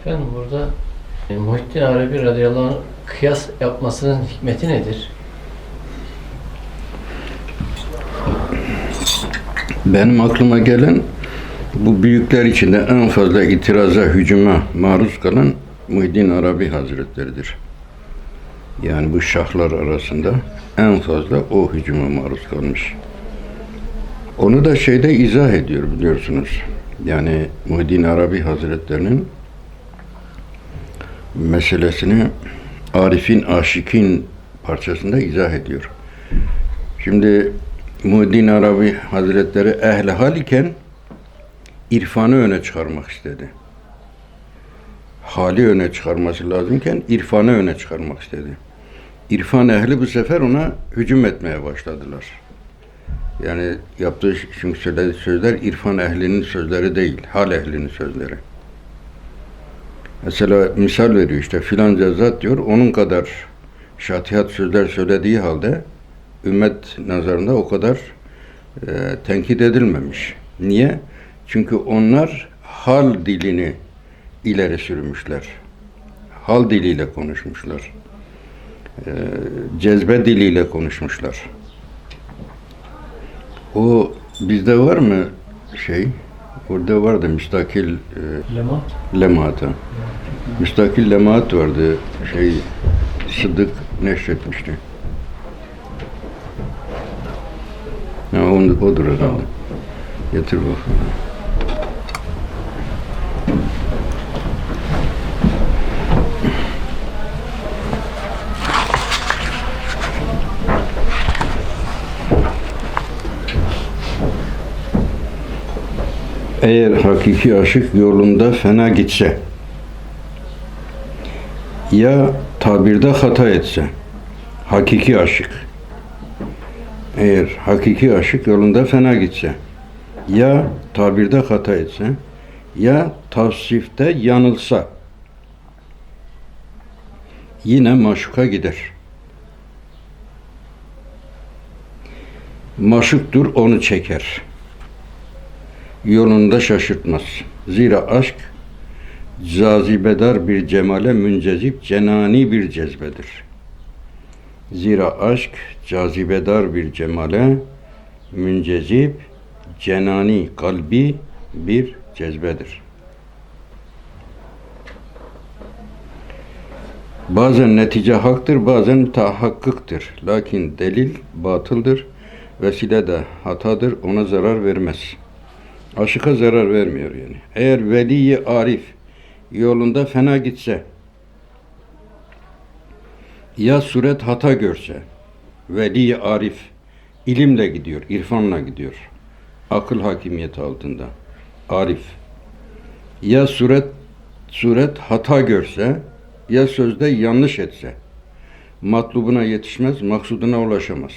Efendim burada e, Muhittin Arabi radıyallahu anh kıyas yapmasının hikmeti nedir? Benim aklıma gelen bu büyükler içinde en fazla itiraza, hücuma maruz kalan Muhyiddin Arabi Hazretleri'dir. Yani bu şahlar arasında en fazla o hücuma maruz kalmış. Onu da şeyde izah ediyor biliyorsunuz. Yani Muhyiddin Arabi Hazretlerinin meselesini Arif'in Aşik'in parçasında izah ediyor. Şimdi Muhyiddin Arabi Hazretleri ehli hal iken irfanı öne çıkarmak istedi. Hali öne çıkarması lazımken irfanı öne çıkarmak istedi. İrfan ehli bu sefer ona hücum etmeye başladılar. Yani yaptığı çünkü söylediği sözler irfan ehlinin sözleri değil, hal ehlinin sözleri. Mesela misal veriyor işte filanca zat diyor onun kadar şatihat sözler söylediği halde ümmet nazarında o kadar e, tenkit edilmemiş. Niye? Çünkü onlar hal dilini ileri sürmüşler. Hal diliyle konuşmuşlar. E, cezbe diliyle konuşmuşlar. O bizde var mı şey? Orada vardı müstakil e, Leman. lemaata. Müstakil lemaat vardı. Şey Sıddık neşretmişti. Ha, onu, odur herhalde. Tamam. Getir bakalım. Eğer hakiki aşık yolunda fena gitse ya tabirde hata etse hakiki aşık eğer hakiki aşık yolunda fena gitse ya tabirde hata etse ya tavsifte yanılsa yine maşuka gider. Maşuktur onu çeker. Yolunda şaşırtmaz. Zira aşk cazibedar bir cemale müncezip cenani bir cezbedir. Zira aşk cazibedar bir cemale müncezip cenani kalbi bir cezbedir. Bazen netice haktır, bazen tahakkıktır. Lakin delil batıldır, vesile de hatadır, ona zarar vermez. Aşıka zarar vermiyor yani. Eğer veliyi arif yolunda fena gitse, ya suret hata görse, veli arif ilimle gidiyor, irfanla gidiyor. Akıl hakimiyeti altında. Arif. Ya suret suret hata görse, ya sözde yanlış etse, matlubuna yetişmez, maksuduna ulaşamaz.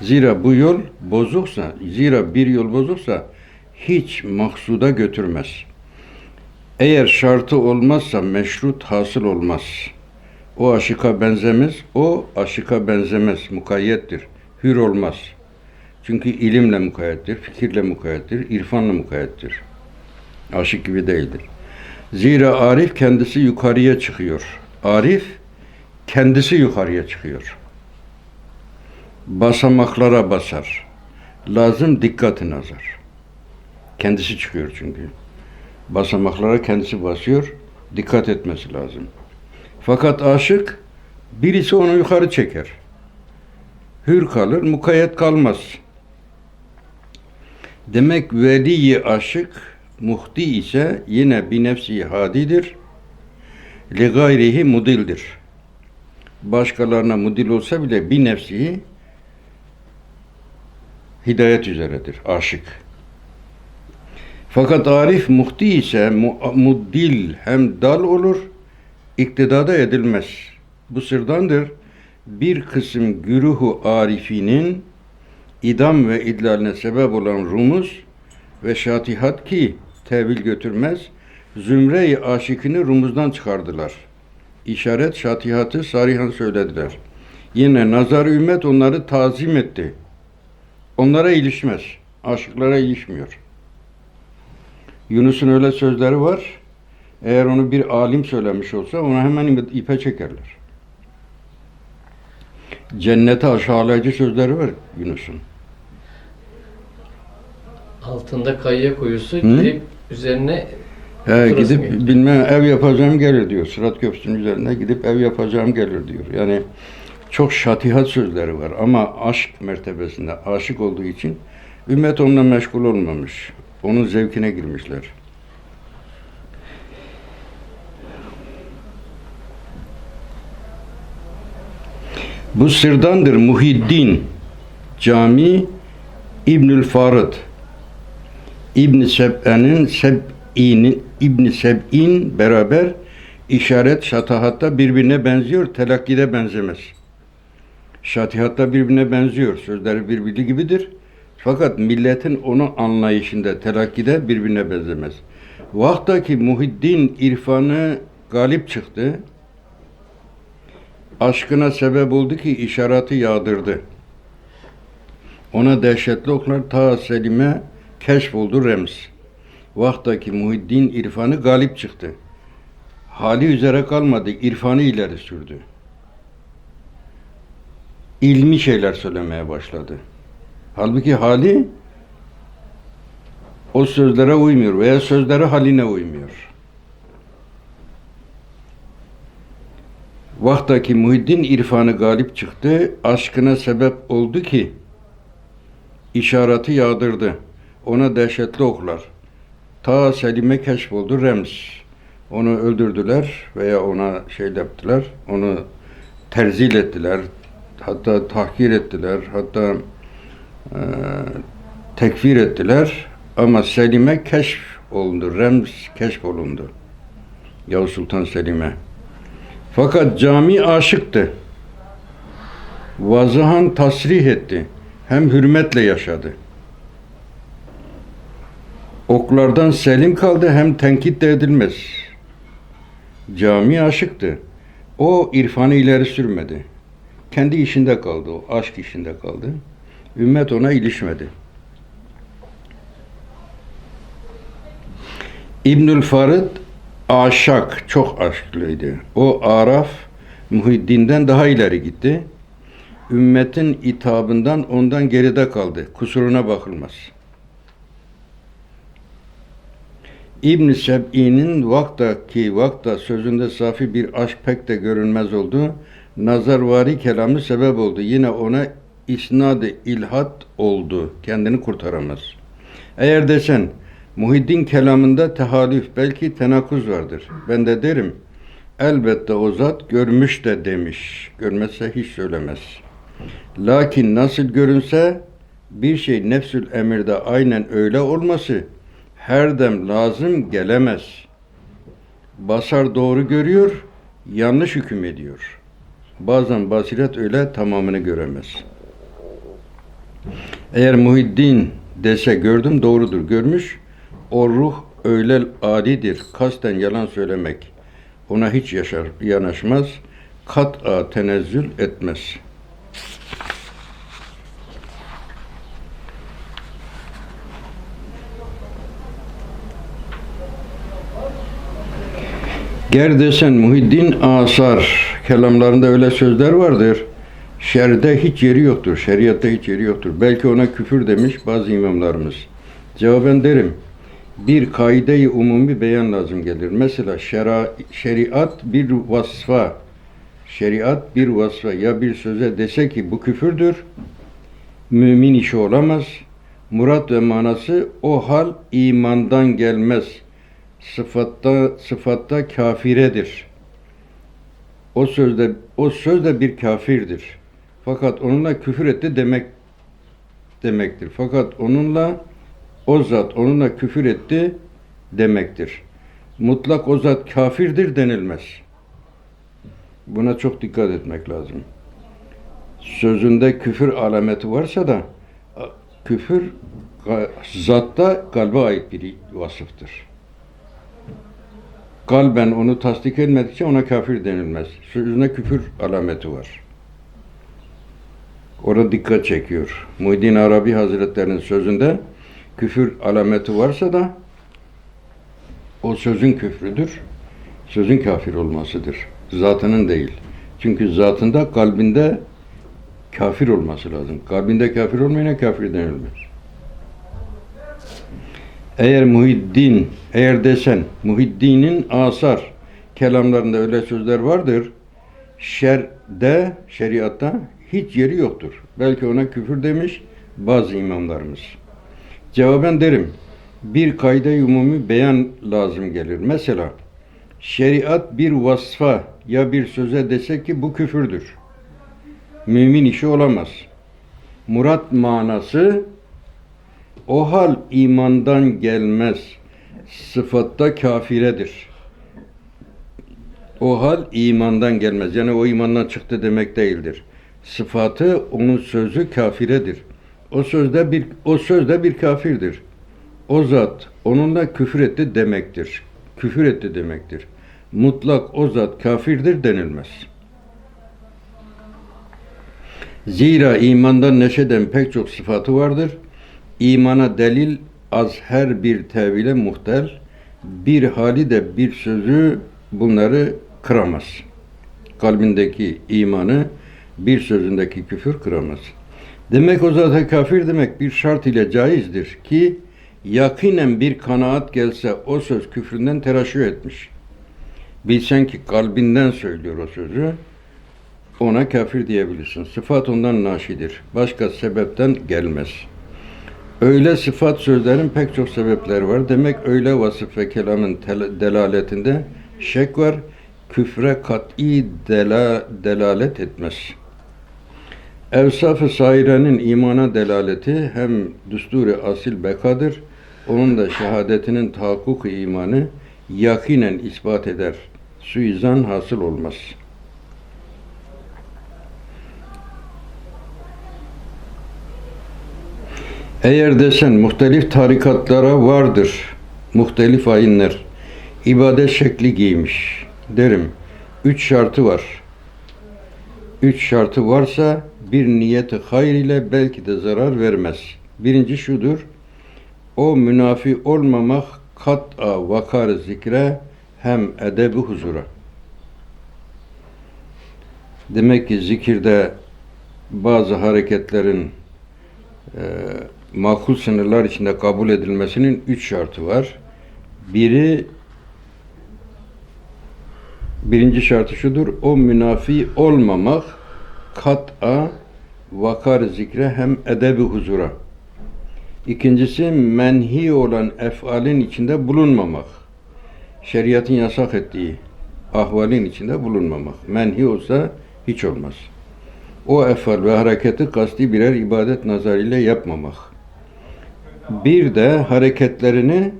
Zira bu yol bozuksa, zira bir yol bozuksa hiç maksuda götürmez. Eğer şartı olmazsa meşrut hasıl olmaz. O aşıka benzemez, o aşıka benzemez, mukayyettir, hür olmaz. Çünkü ilimle mukayyettir, fikirle mukayyettir, irfanla mukayyettir. Aşık gibi değildir. Zira Arif kendisi yukarıya çıkıyor. Arif kendisi yukarıya çıkıyor. Basamaklara basar. Lazım dikkati nazar. Kendisi çıkıyor çünkü. Basamaklara kendisi basıyor. Dikkat etmesi lazım. Fakat aşık birisi onu yukarı çeker. Hür kalır, mukayyet kalmaz. Demek veliyi aşık muhti ise yine bir nefsi hadidir. Li gayrihi mudildir. Başkalarına mudil olsa bile bir nefsi hidayet üzeredir, aşık. Fakat arif muhti ise mu- muddil hem dal olur, iktidada edilmez. Bu sırdandır bir kısım güruhu arifinin idam ve idlaline sebep olan rumuz ve şatihat ki tevil götürmez, zümre-i aşikini rumuzdan çıkardılar. İşaret şatihatı sarihan söylediler. Yine nazar ümmet onları tazim etti. Onlara ilişmez. Aşıklara ilişmiyor. Yunus'un öyle sözleri var. Eğer onu bir alim söylemiş olsa ona hemen ipe çekerler. Cennete aşağılayıcı sözleri var Yunus'un. Altında kayya kuyusu Hı? gidip üzerine He, gidip gelir. bilmem ev yapacağım gelir diyor. Sırat Köprüsü'nün üzerine gidip ev yapacağım gelir diyor. Yani çok şatihat sözleri var ama aşk mertebesinde aşık olduğu için ümmet onunla meşgul olmamış. Onun zevkine girmişler. Bu sırdandır Muhiddin Cami İbnül Farad İbn Seb'e'nin Seb'inin İbn Seb'in beraber işaret şatahatta birbirine benziyor, telakkide benzemez. Şatihatta birbirine benziyor, sözleri birbiri gibidir. Fakat milletin onu anlayışında, telakkide birbirine benzemez. Vaktaki Muhiddin irfanı galip çıktı. Aşkına sebep oldu ki işareti yağdırdı. Ona dehşetli oklar ta Selim'e keşf oldu Rems. Vaktaki Muhiddin irfanı galip çıktı. Hali üzere kalmadı, irfanı ileri sürdü. İlmi şeyler söylemeye başladı. Halbuki hali o sözlere uymuyor veya sözleri haline uymuyor. Vaktaki Muhiddin irfanı galip çıktı, aşkına sebep oldu ki işareti yağdırdı. Ona dehşetli oklar. Ta Selim'e keşfoldu Rems. Onu öldürdüler veya ona şey yaptılar. Onu terzil ettiler. Hatta tahkir ettiler. Hatta e, tekfir ettiler. Ama Selim'e keşf olundu. Rems keşf olundu. Yavuz Sultan Selim'e. Fakat cami aşıktı. Vazıhan tasrih etti. Hem hürmetle yaşadı. Oklardan selim kaldı hem tenkit de edilmez. Cami aşıktı. O irfanı ileri sürmedi. Kendi işinde kaldı o, aşk işinde kaldı. Ümmet ona ilişmedi. İbnül Farid aşak, çok aşklıydı. O Araf Muhiddin'den daha ileri gitti. Ümmetin itabından ondan geride kaldı. Kusuruna bakılmaz. İbn Seb'i'nin vaktaki vakta sözünde safi bir aşk pek de görünmez oldu. Nazarvari kelamı sebep oldu. Yine ona isnadı ilhat oldu. Kendini kurtaramaz. Eğer desen Muhiddin kelamında tehalif belki tenakuz vardır. Ben de derim elbette o zat görmüş de demiş. Görmezse hiç söylemez. Lakin nasıl görünse bir şey nefsül emirde aynen öyle olması her dem lazım gelemez. Basar doğru görüyor, yanlış hüküm ediyor. Bazen basiret öyle tamamını göremez. Eğer Muhiddin dese gördüm doğrudur görmüş, o ruh öyle adidir, kasten yalan söylemek. Ona hiç yaşar, yanaşmaz, kat'a tenezzül etmez.'' Ger desen Muhiddin Asar kelamlarında öyle sözler vardır. Şerde hiç yeri yoktur, şeriatta hiç yeri yoktur. Belki ona küfür demiş bazı imamlarımız. Cevaben derim, bir kaide-i umumi beyan lazım gelir. Mesela şera, şeriat bir vasfa, şeriat bir vasfa ya bir söze dese ki bu küfürdür, mümin işi olamaz. Murat ve manası o hal imandan gelmez. Sıfatta sıfatta kafiredir. O sözde o sözde bir kafirdir. Fakat onunla küfür etti demek demektir. Fakat onunla o zat onunla küfür etti demektir. Mutlak o zat kafirdir denilmez. Buna çok dikkat etmek lazım. Sözünde küfür alameti varsa da küfür zatta kalbe ait bir vasıftır. Kalben onu tasdik etmedikçe ona kafir denilmez. Sözüne küfür alameti var. Orada dikkat çekiyor. Muhyiddin Arabi Hazretleri'nin sözünde küfür alameti varsa da o sözün küfrüdür. sözün kafir olmasıdır. Zatının değil. Çünkü zatında kalbinde kafir olması lazım. Kalbinde kafir olmayana kafir denilmez. Eğer Muhiddin, eğer desen Muhiddin'in asar kelamlarında öyle sözler vardır. Şerde, şeriatta hiç yeri yoktur. Belki ona küfür demiş bazı imamlarımız. Cevaben derim, bir kayda umumi beyan lazım gelir. Mesela şeriat bir vasfa ya bir söze dese ki bu küfürdür. Mümin işi olamaz. Murat manası o hal imandan gelmez. Sıfatta kafiredir. O hal imandan gelmez. Yani o imandan çıktı demek değildir. Sıfatı onun sözü kafiredir. O sözde bir o sözde bir kafirdir. O zat onunla küfür etti demektir. Küfür etti demektir. Mutlak o zat kafirdir denilmez. Zira imandan neşeden pek çok sıfatı vardır. İmana delil az her bir tevile muhtel, bir hali de bir sözü bunları kıramaz. Kalbindeki imanı bir sözündeki küfür kıramaz. Demek o zaten kafir demek bir şart ile caizdir ki yakinen bir kanaat gelse o söz küfründen teraşüh etmiş. Bilsen ki kalbinden söylüyor o sözü, ona kafir diyebilirsin. Sıfat ondan naşidir. Başka sebepten gelmez. Öyle sıfat sözlerin pek çok sebepleri var. Demek öyle vasıf ve kelamın delaletinde şek var. Küfre kat'i dela, delalet etmez. Evsaf-ı sairenin imana delaleti hem düsturi asil bekadır. Onun da şehadetinin tahakkuk imanı yakinen ispat eder. Suizan hasıl olmaz.'' Eğer desen muhtelif tarikatlara vardır, muhtelif ayinler, ibadet şekli giymiş derim. Üç şartı var. Üç şartı varsa bir niyeti hayır ile belki de zarar vermez. Birinci şudur, o münafi olmamak kat'a vakar zikre hem edebi huzura. Demek ki zikirde bazı hareketlerin e, makul sınırlar içinde kabul edilmesinin üç şartı var. Biri birinci şartı şudur. O münafi olmamak kat'a vakar zikre hem edebi huzura. İkincisi menhi olan efalin içinde bulunmamak. Şeriatın yasak ettiği ahvalin içinde bulunmamak. Menhi olsa hiç olmaz. O efal ve hareketi kasti birer ibadet nazarıyla yapmamak. Bir de hareketlerini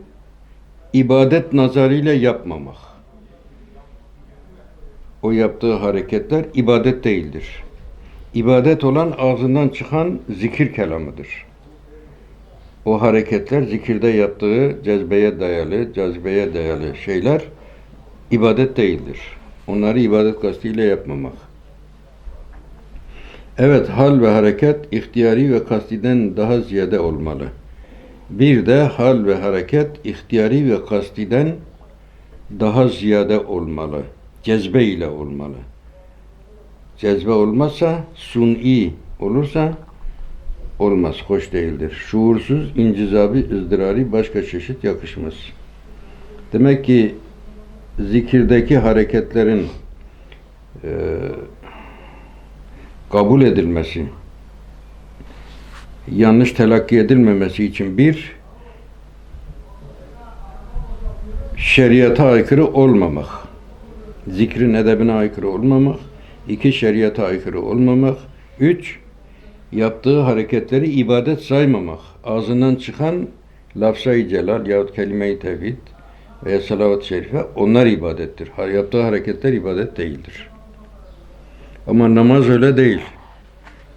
ibadet nazarıyla yapmamak. O yaptığı hareketler ibadet değildir. İbadet olan ağzından çıkan zikir kelamıdır. O hareketler zikirde yaptığı cezbeye dayalı, cazibeye dayalı şeyler ibadet değildir. Onları ibadet kastıyla yapmamak. Evet, hal ve hareket ihtiyari ve kastiden daha ziyade olmalı. Bir de hal ve hareket ihtiyari ve kastiden daha ziyade olmalı. Cezbe ile olmalı. Cezbe olmazsa suni olursa olmaz, hoş değildir. Şuursuz, incizabi, ızdırari başka çeşit yakışmaz. Demek ki zikirdeki hareketlerin eee kabul edilmesi, yanlış telakki edilmemesi için bir, şeriata aykırı olmamak, zikrin edebine aykırı olmamak, iki, şeriata aykırı olmamak, üç, yaptığı hareketleri ibadet saymamak, ağzından çıkan lafzayı celal yahut kelime-i tevhid veya salavat-ı şerife onlar ibadettir. Yaptığı hareketler ibadet değildir. Ama namaz öyle değil.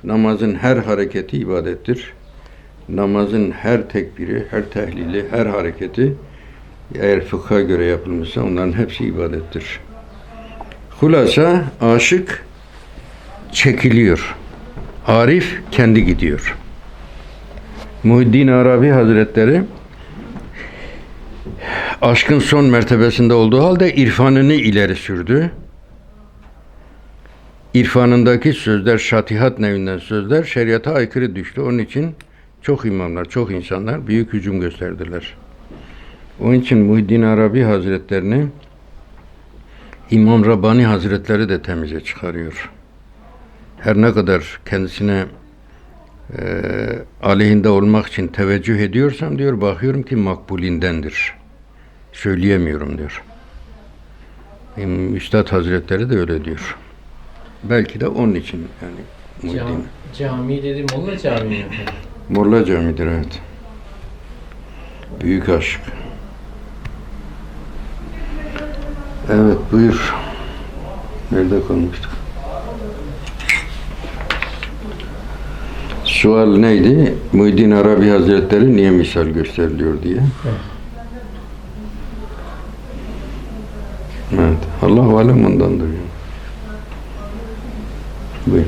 Namazın her hareketi ibadettir. Namazın her tekbiri, her tehlili, her hareketi eğer fıkha göre yapılmışsa onların hepsi ibadettir. Hulasa aşık çekiliyor. Arif kendi gidiyor. Muhiddin Arabi Hazretleri aşkın son mertebesinde olduğu halde irfanını ileri sürdü. İrfanındaki sözler, şatihat nevinden sözler şeriata aykırı düştü. Onun için çok imamlar, çok insanlar büyük hücum gösterdiler. Onun için Muhyiddin Arabi Hazretlerini İmam Rabbani Hazretleri de temize çıkarıyor. Her ne kadar kendisine e, aleyhinde olmak için teveccüh ediyorsam diyor, bakıyorum ki makbulindendir. Söyleyemiyorum diyor. Üstad Hazretleri de öyle diyor. Belki de onun için yani Cam, cami dedim, Molla Camii mi? Molla Camii'dir evet. Büyük aşk. Evet buyur. Nerede kalmıştık? Sual neydi? Muhyiddin Arabi Hazretleri niye misal gösteriliyor diye. Evet. Allah alem ondandır. Buyur.